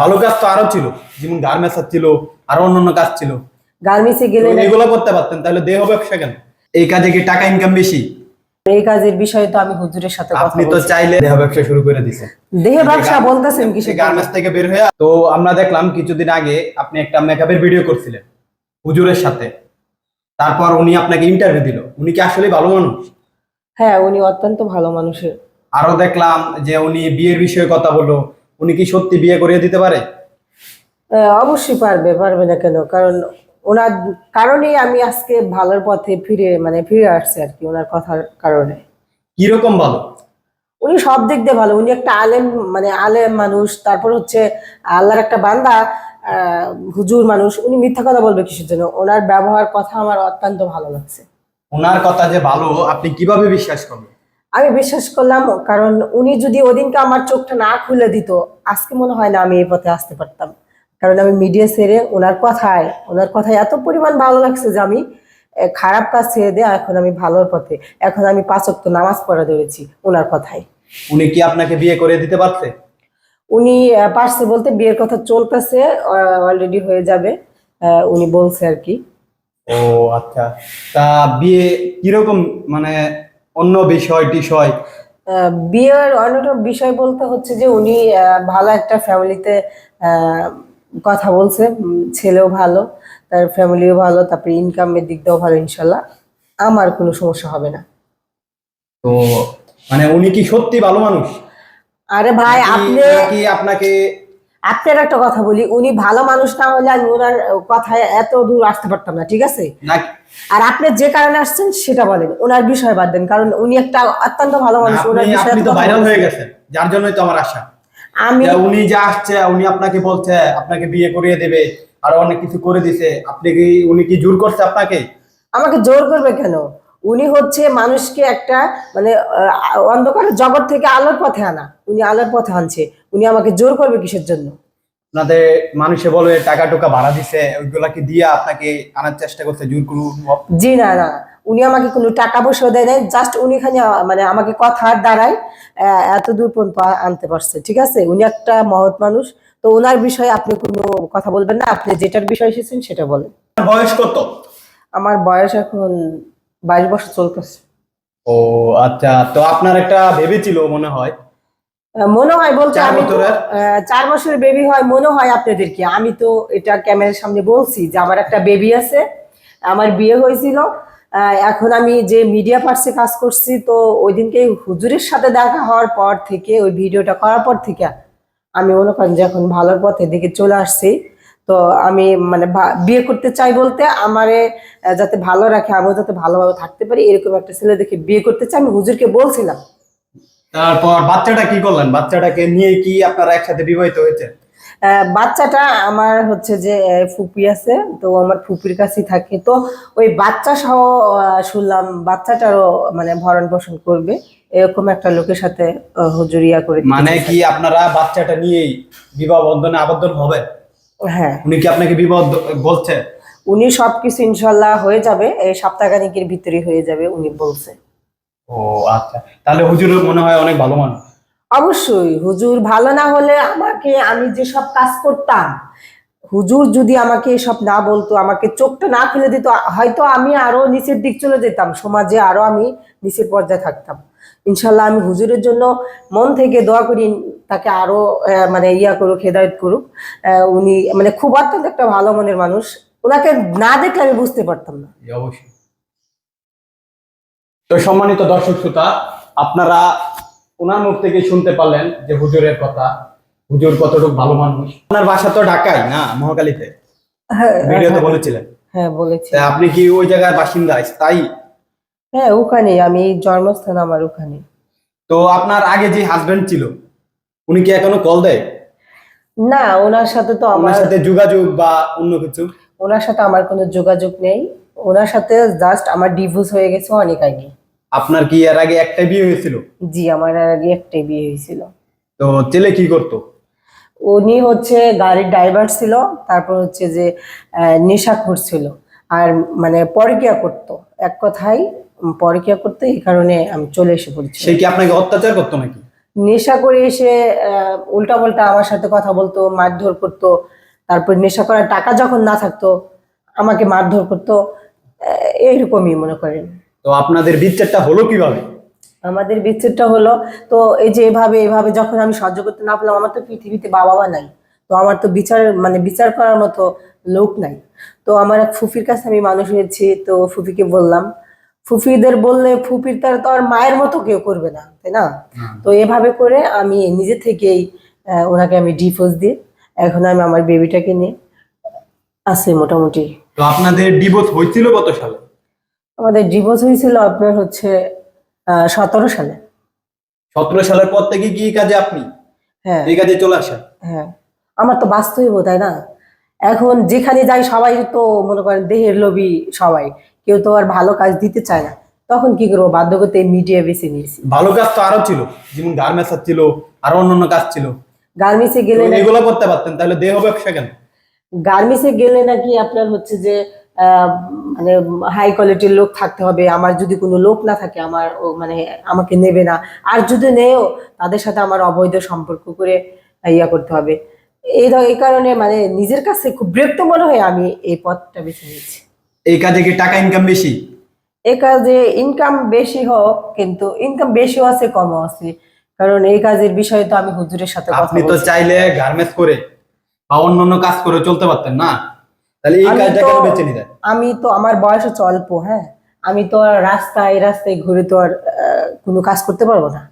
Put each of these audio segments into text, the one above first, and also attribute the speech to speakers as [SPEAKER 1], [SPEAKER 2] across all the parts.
[SPEAKER 1] ভালো কাজ তো আরও ছিল যেমন গার্মেন্টস ছিল আরও অন্যান্য কাজ ছিল।
[SPEAKER 2] গার্মেন্টসে গেলে
[SPEAKER 1] এগুলো করতে পারতেন তাহলে দেহ ব্যবসা কেন? এই কাজে কি টাকা ইনকাম বেশি?
[SPEAKER 2] এই কাজের বিষয়ে তো আমি হুজুরের সাথে কথা
[SPEAKER 1] আপনি তো চাইলে দেহ ব্যবসা শুরু করে
[SPEAKER 2] দেহে ব্যবসা বলতেছেন কি
[SPEAKER 1] গার্মেন্টস থেকে বের হয়ে তো আমরা দেখলাম কিছুদিন আগে আপনি একটা মেকআপের ভিডিও করছিলেন হুজুরের সাথে। তারপর উনি আপনাকে ইন্টারভিউ দিল। উনি কি আসলে ভালো মানুষ?
[SPEAKER 2] হ্যাঁ উনি অত্যন্ত ভালো মানুষের।
[SPEAKER 1] আরও দেখলাম যে উনি বিয়ের বিষয়ে কথা বলল। উনি কি সত্যি বিয়ে করিয়ে দিতে পারে?
[SPEAKER 2] অবশ্যই পারবে পারবে না কেন? কারণ ওনার কারণেই আমি আজকে ভালোর পথে ফিরে মানে ফিরে আসছি আর কি ওনার কথার কারণে।
[SPEAKER 1] কীরকম ভালো?
[SPEAKER 2] উনি সব দিক দিয়ে ভালো। উনি একটা আলেম মানে আলেম মানুষ তারপর হচ্ছে আল্লাহর একটা বান্দা আহ, হুজুর মানুষ। উনি মিথ্যা কথা বলবে কিসের জন্য? ওনার ব্যবহার কথা আমার অত্যন্ত ভালো লাগছে।
[SPEAKER 1] ওনার কথা যে ভালো আপনি কীভাবে বিশ্বাস করবেন?
[SPEAKER 2] আমি বিশ্বাস করলাম কারণ উনি যদি ওদিনকে আমার চোখটা না খুলে দিত আজকে মনে হয় না আমি এই পথে আসতে পারতাম। কারণ আমি মিডিয়া ছেড়ে ওনার কথায় ওনার কথায় এত পরিমাণ ভালো লাগছে যে আমি খারাপ কাজ ছেড়ে দিয়ে এখন আমি ভালোর পথে। এখন আমি পাঁচক্ত নামাজ পড়া ধরেছি ওনার কথায়।
[SPEAKER 1] উনি কি আপনাকে বিয়ে করে দিতে পারছে?
[SPEAKER 2] উনি পারছে বলতে বিয়ের কথা চলতেছে অলরেডি হয়ে যাবে উনি বলছে আর কি।
[SPEAKER 1] ও আচ্ছা। তা বিয়ে কীরকম মানে অন্য বিষয় টিষয়
[SPEAKER 2] বিয়ের অন্যটা বিষয় বলতে হচ্ছে যে উনি ভালো একটা ফ্যামিলিতে কথা বলছে ছেলেও ভালো তার ফ্যামিলিও ভালো তারপরে ইনকামের দিক দিয়েও ভালো ইনশাল্লাহ। আমার কোনো সমস্যা হবে না।
[SPEAKER 1] তো মানে উনি কি সত্যি ভালো মানুষ?
[SPEAKER 2] আরে ভাই আপনি
[SPEAKER 1] নাকি আপনাকে
[SPEAKER 2] আপনার একটা কথা বলি উনি ভালো মানুষ না হলে আমি ওনার কথায় এত দূর আসতে পারতাম না ঠিক আছে? আর আপনি যে কারণে আসছেন সেটা বলেন ওনার বিষয় বাদ দেন কারণ উনি একটা অত্যন্ত ভালো মানুষ ওনার বিষয়ে
[SPEAKER 1] তো ভাইরাল হয়ে গেছেন যার জন্যই তো আমার আশা।
[SPEAKER 2] আমি
[SPEAKER 1] উনি যা আসছে উনি আপনাকে বলছে আপনাকে বিয়ে করিয়ে দেবে আর অনেক কিছু করে দিছে। আপনি কি উনি কি জোর করছে আপনাকে?
[SPEAKER 2] আমাকে জোর করবে কেন? উনি হচ্ছে মানুষকে একটা মানে আহ, অন্ধকার জগৎ থেকে আলোর পথে আনা। উনি আলোর পথে আনছে। উনি আমাকে জোর করবে কিসের জন্য?
[SPEAKER 1] আপনাদের মানুষে বলবে টাকা টোকা ভাড়া দিছে ওইগুলা কি দিয়ে আপনাকে আনার চেষ্টা করছে জোর করু
[SPEAKER 2] জি না না উনি আমাকে কোনো টাকা পয়সা দেয় নাই জাস্ট উনি খানি মানে আমাকে কথার দ্বারাই আহ, এত দূর পর্যন্ত আনতে পারছে ঠিক আছে? উনি একটা মহৎ মানুষ তো ওনার বিষয়ে আপনি কোনো কথা বলবেন না? আপনি যেটার বিষয় এসেছেন সেটা বলেন।
[SPEAKER 1] বয়স কত?
[SPEAKER 2] আমার বয়স এখন বাইশ বছর চলতেছে।
[SPEAKER 1] ও আচ্ছা তো আপনার একটা ভেবে ছিল মনে হয়
[SPEAKER 2] মনে হয় বলতে আমি চার বছরের বেবি হয় মনে হয় আপনাদেরকে। আমি তো এটা ক্যামেরার সামনে বলছি যে আমার একটা বেবি আছে আমার বিয়ে হয়েছিল এখন আমি যে মিডিয়া পার্সে কাজ করছি তো ওই দিনকে হুজুরের সাথে দেখা হওয়ার পর থেকে ওই ভিডিওটা করার পর থেকে আমি মনে করেন যে এখন ভালোর পথে দিকে চলে আসছি। তো আমি মানে বিয়ে করতে চাই বলতে আমারে যাতে ভালো রাখে আমিও যাতে ভালোভাবে থাকতে পারি এরকম একটা ছেলে দেখে বিয়ে করতে চাই আমি হুজুরকে বলছিলাম।
[SPEAKER 1] তারপর বাচ্চাটা কি করলেন? বাচ্চাটাকে নিয়ে কি আপনারা একসাথে বিবাহিত হয়েছে
[SPEAKER 2] বাচ্চাটা আমার হচ্ছে যে ফুপি আছে তো আমার ফুপির কাছেই থাকে। তো ওই বাচ্চা সহ শুনলাম বাচ্চাটারও মানে ভরণ পোষণ করবে। এরকম একটা লোকের সাথে হুজুরিয়া করে
[SPEAKER 1] মানে কি আপনারা বাচ্চাটা নিয়েই বিবাহ বন্ধনে আবদ্ধ হবে
[SPEAKER 2] হ্যাঁ।
[SPEAKER 1] উনি কি আপনাকে বিবাহ দ- বলছে?
[SPEAKER 2] উনি সবকিছু ইনশাল্লাহ হয়ে যাবে এই সপ্তাহখানিকের ভিতরে হয়ে যাবে উনি বলছে।
[SPEAKER 1] ও আচ্ছা। তাহলে হুজুর মনে হয় অনেক ভালো মানুষ।
[SPEAKER 2] অবশ্যই হুজুর ভালো না হলে আমাকে আমি যে সব কাজ করতাম হুজুর যদি আমাকে এসব না বলতো আমাকে চোখটা না খুলে দিত হয়তো আমি আরও নিচের দিক চলে যেতাম সমাজে আরও আমি নিচের পর্যায়ে থাকতাম। ইনশাল্লাহ আমি হুজুরের জন্য মন থেকে দোয়া করি তাকে আরও মানে ইয়া করুক হেদায়ত করুক। উনি মানে খুব অত্যন্ত একটা ভালো মনের মানুষ। ওনাকে না দেখলে আমি বুঝতে পারতাম না।
[SPEAKER 1] অবশ্যই। তো সম্মানিত দর্শক শ্রোতা আপনারা ওনার মুখ থেকে শুনতে পারলেন যে হুজুরের কথা। হুজুর কতটুকু ভালো মানুষ। আপনার বাসা তো ঢাকায় না মহাকালীতে
[SPEAKER 2] হ্যাঁ
[SPEAKER 1] ভিডিওতে বলেছিলেন।
[SPEAKER 2] হ্যাঁ বলেছি।
[SPEAKER 1] আপনি কি ওই জায়গার বাসিন্দা? তাই?
[SPEAKER 2] হ্যাঁ ওখানে। আমি জন্মস্থান আমার ওখানে।
[SPEAKER 1] তো আপনার আগে যে হাজবেন্ড ছিল উনি কি এখনও কল দেয়?
[SPEAKER 2] না ওনার সাথে তো
[SPEAKER 1] আমার সাথে যোগাযোগ বা অন্য কিছু?
[SPEAKER 2] ওনার সাথে আমার কোনো যোগাযোগ নেই। ওনার সাথে জাস্ট আমার ডিভোর্স হয়ে গেছে অনেক আগে।
[SPEAKER 1] আপনার কি এর আগে একটা বিয়ে হয়েছিল?
[SPEAKER 2] জি আমার এর আগে একটাই বিয়ে হয়েছিল।
[SPEAKER 1] তো ছেলে কি করতো?
[SPEAKER 2] উনি হচ্ছে গাড়ির ড্রাইভার ছিল তারপর হচ্ছে যে আহ, নেশাখোর ছিল। আর মানে পরকিয়া করতো। এক উম, পরকিয়া করতো এই কারণে আমি চলে এসে পড়েছি।
[SPEAKER 1] সে কি আপনাকে অত্যাচার করতো নাকি?
[SPEAKER 2] নেশা করে এসে উল্টা পাল্টা আমার সাথে কথা বলতো মারধর করতো। তারপর নেশা করার টাকা যখন না থাকতো আমাকে মারধর করতো। এইরকমই মনে করেন।
[SPEAKER 1] তো আপনাদের বিচ্ছেদটা হলো কীভাবে?
[SPEAKER 2] আমাদের বিচ্ছেদটা হলো তো এই যে এভাবে এভাবে যখন আমি সহ্য করতে না পারলাম আমার তো পৃথিবীতে বাবা মা নাই। তো আমার তো বিচার মানে বিচার করার মতো লোক নাই। তো আমার এক ফুফির কাছে আমি মানুষ হয়েছি তো ফুফিকে বললাম ফুফিদের বললে ফুফির তার তো আর মায়ের মতো কেউ করবে না তাই না? তো এভাবে করে আমি নিজে থেকেই ওনাকে আমি ডিভোর্স দিই। এখন আমি আমার বেবিটাকে নিয়ে আছি মোটামুটি।
[SPEAKER 1] তো আপনাদের ডিভোর্স হয়েছিল কত সালে?
[SPEAKER 2] আমাদের ডিভোর্স হয়েছিল আপনার হচ্ছে সতেরো সালে।
[SPEAKER 1] সতেরো সালের পর থেকে কি কাজে আপনি?
[SPEAKER 2] হ্যাঁ।
[SPEAKER 1] এই কাজে চলে আসেন?
[SPEAKER 2] হ্যাঁ। আমার তো বাস্তবই তাই না। এখন যেখানে যাই সবাই তো মনে করেন দেহের লোভী সবাই। কেউ তো আর ভালো কাজ দিতে চায় না। তখন কি করব? বাধ্য করতে মিডিয়া বেছে নিয়েছি।
[SPEAKER 1] ভালো কাজ তো আরও ছিল। যেমন গার্মেন্টস ছিল আরও অন্যান্য কাজ ছিল।
[SPEAKER 2] গার্মেন্টসে গেলে
[SPEAKER 1] এগুলো করতে পারতেন তাহলে দেহ ব্যবসা কেন?
[SPEAKER 2] গার্মেন্টসে গেলে নাকি আপনার হচ্ছে যে মানে হাই কোয়ালিটির লোক থাকতে হবে। আমার যদি কোনো লোক না থাকে আমার ও মানে আমাকে নেবে না। আর যদি নেও তাদের সাথে আমার অবৈধ সম্পর্ক করে ইয়া করতে হবে। এই এই কারণে মানে নিজের কাছে খুব বিরক্ত মনে হয় আমি এই পথটা বেছে নিয়েছি।
[SPEAKER 1] এই কাজে কি টাকা ইনকাম বেশি?
[SPEAKER 2] এই কাজে ইনকাম বেশি হোক কিন্তু ইনকাম বেশিও আছে কমও আছে। কারণ এই কাজের বিষয়ে তো আমি হুজুরের সাথে কথা
[SPEAKER 1] আপনি তো চাইলে গার্মেন্টস করে বা অন্যান্য কাজ করে চলতে পারতেন না? তাহলে এই কাজটা কেন বেছে নিতেন
[SPEAKER 2] আমি তো আমার বয়স হচ্ছে অল্প হ্যাঁ? আমি তো আর রাস্তায় রাস্তায় ঘুরে তো আর কোনো কাজ করতে পারব না।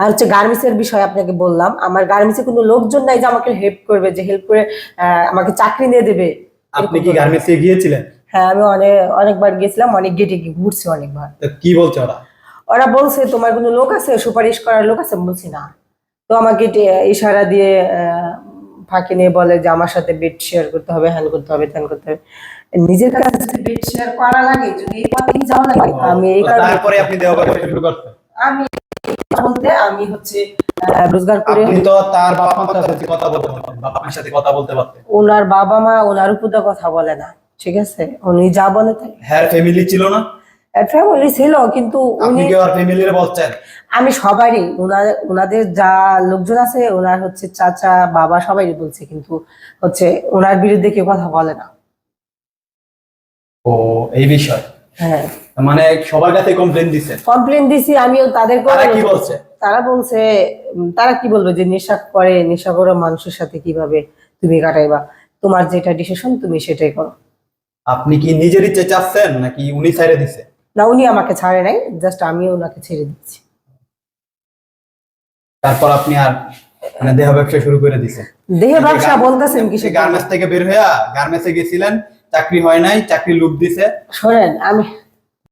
[SPEAKER 2] আর হচ্ছে গার্মেন্টস এর বিষয়ে আপনাকে বললাম আমার গার্মেন্টসে কোনো লোকজন নাই যে আমাকে হেল্প করবে যে হেল্প করে আমাকে চাকরি নিয়ে দেবে।
[SPEAKER 1] আপনি কি গার্মেন্টস এ গিয়েছিলেন?
[SPEAKER 2] হ্যাঁ আমি অনেক অনেকবার গেছিলাম অনেক গেটে গিয়ে ঘুরছি অনেকবার।
[SPEAKER 1] তো কি বলছে ওরা?
[SPEAKER 2] ওরা বলছে তোমার কোনো লোক আছে? সুপারিশ করার লোক আছে? বলছি না। তো আমাকে ইশারা দিয়ে ফাঁকি নিয়ে বলে যে আমার সাথে বেড শেয়ার করতে হবে হ্যান করতে হবে ত্যান করতে হবে। নিজের কাছে বেড শেয়ার করা লাগে যদি এই পথেই যাওয়া লাগে আমি এই কারণে
[SPEAKER 1] তারপরে আপনি ব্যবসা শুরু করতেন।
[SPEAKER 2] আমি বলতে আমি হচ্ছে রোজগার করে
[SPEAKER 1] আপনি তো তার বাবা মার সাথে কথা বলতে পারতেন বাবা মার সাথে কথা বলতে পারতেন।
[SPEAKER 2] ওনার বাবা মা ওনার উপর কথা বলে না ঠিক আছে? উনি যা বলে তাই।
[SPEAKER 1] হ্যাঁ ফ্যামিলি ছিল না।
[SPEAKER 2] ফ্যামিলি ছিল কিন্তু উনি
[SPEAKER 1] ফ্যামিলির বলছেন?
[SPEAKER 2] আমি সবারই ওনাদের যা লোকজন আছে ওনার হচ্ছে চাচা বাবা সবাই বলছে কিন্তু হচ্ছে ওনার বিরুদ্ধে কেউ কথা বলে না।
[SPEAKER 1] ও এই বিষয়।
[SPEAKER 2] হ্যাঁ।
[SPEAKER 1] মানে সবার কাছে কমপ্লেন দিছেন
[SPEAKER 2] কমপ্লেন দিছি আমিও তাদের
[SPEAKER 1] তারা কি বলছে।
[SPEAKER 2] তারা বলছে তারা কি বলবে যে নেশা করে নেশা করো মানুষের সাথে কীভাবে তুমি কাটাইবা? তোমার যেটা ডিসিশন তুমি সেটাই করো।
[SPEAKER 1] আপনি কি নিজের ইচ্ছে চাচ্ছেন নাকি উনি ছাইড়ে দিছে?
[SPEAKER 2] না উনি আমাকে ছাড়ে নাই জাস্ট আমি ওনাকে ছেড়ে দিচ্ছি।
[SPEAKER 1] তারপর আপনি আর মানে দেহ ব্যবসা শুরু করে দিছেন।
[SPEAKER 2] দেহ ব্যবসা বলতেছেন কি?
[SPEAKER 1] গার্মেন্টস থেকে বের হইয়া গার্মেন্টসে গেছিলেন চাকরি হয় নাই চাকরি লুপ দিছে।
[SPEAKER 2] শোনেন আমি